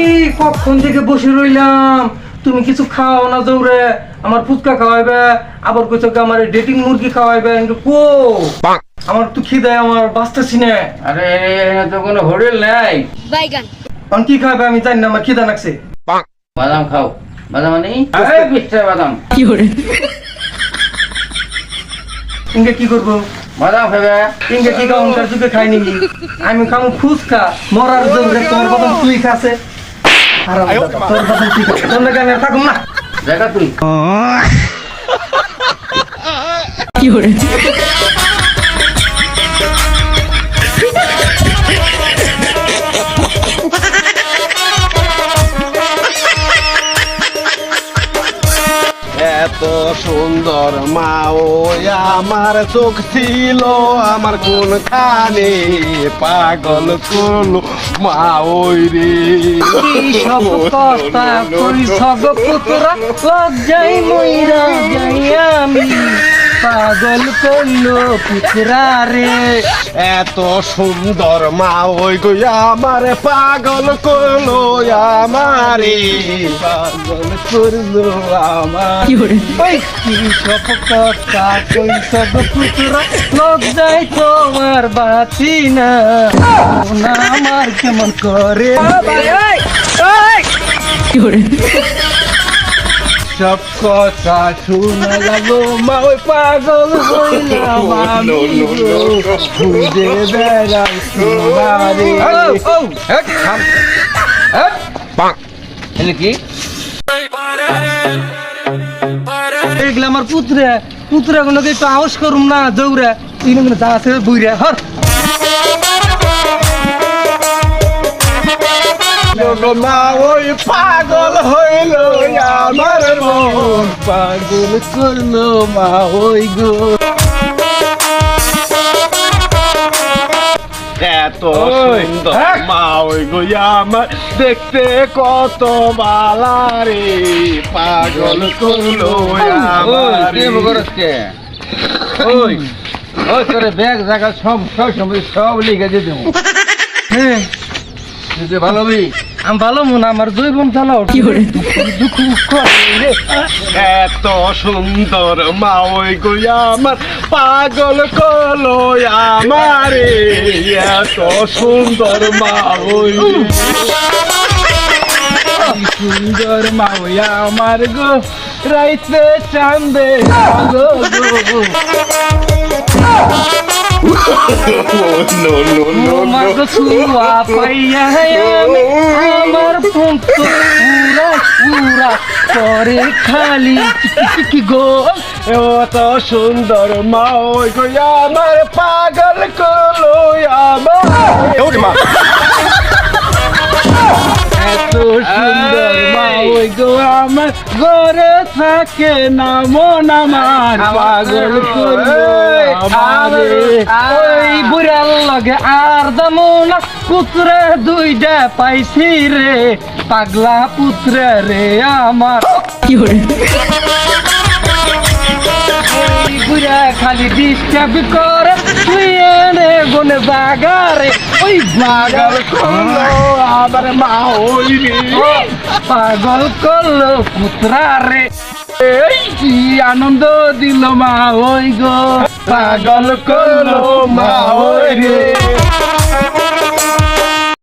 এই কখন থেকে বসে রইলাম? তুমি কিছু খাও না দৌড়ে। আমার ফুচকা খাওয়াইবে আবার কইছো কি আমার ডেটিং মুরগি খাওয়াইবে। কিন্তু কো? আমার তো খিদে আমার বাঁচতেছি না। আরে তো কোনো হোটেল নাই। বাইগান। আমি কি খাওয়াবে আমি জানি না আমার খিদা লাগছে। বাদাম খাও। বাদাম মানে এই পিস্তা বাদাম। ইনকে কি করব? বাদাম খাবে ইনকে কি খাও তার যুগে খাই নিবি আমি খামু ফুচকা। মরার দৌড়ে তোর কথা তুই খাসে আর তোর কথা তুই খা। তোর নাকি আমি আর থাকুম না। দেখা তুই এত সুন্দর মা ও আমার চোখ ছিল আমার কোন খানে পাগল কোন মা ওই রে সব কথা কই সব পুতরা লজ্জাই মইরা যাই আমি পাগল করল পুতরা রে। এত সুন্দর মা ওই গো আমার পাগল করল আমারে পাগল করল আমার। ওই কি সব কথা কই সব পুতরা লজ্জাই তোমার বাঁচি না। আমার কেমন করে? সব কথা শোনা লাগো মা ওই পাগল হইলাম আমি। খুঁজে বেড়াই তোমারে কি? এগুলো আমার পুত্রে। পুত্রে গুলোকে একটু আউস করুম না দৌড়ে। তিন যা আছে বুইরে হর। মা। পাগল হইল আমার মন। পাগল করল মা ওই গো। এত সুন্দর মা ওই গো আমার দেখতে কত বালারে পাগল করল আমার ওই ওই তোরে ব্যাগ জায়গা সব সব সময় সব লিখে দিয়ে দেবো। হ্যাঁ। ভালো ভালো মন আমার দুই বোন চালাও কি করে? এত সুন্দর মা ওই গো আমার পাগল করল আমারে এত সুন্দর মা ওই সুন্দর মা ওই আমার গো রাইতে চান্দে গো। গো তোমাকে ছুয়া পাইয়া আমি আমার পন্ত পুরা পুরা করে খালি চিকি গো এত সুন্দর মা ওই গো আমার পাগল করল আমার আমার ঘরে থাকে না মন আমার পাগল ওই বুড়ার লগে আর দামো না পুত্রে দুইটা পাইছি রে পাগলা পুত্রে রে আমার। ওই বুড়া খালি ডিস্টার্ব করে তুই এনে গুনে বাগারে ওই করল। আমার মা রে। পাগল করল পুত্রা রে। এই কি আনন্দ দিল মা ওই গো। পাগল করল মা ওই রে।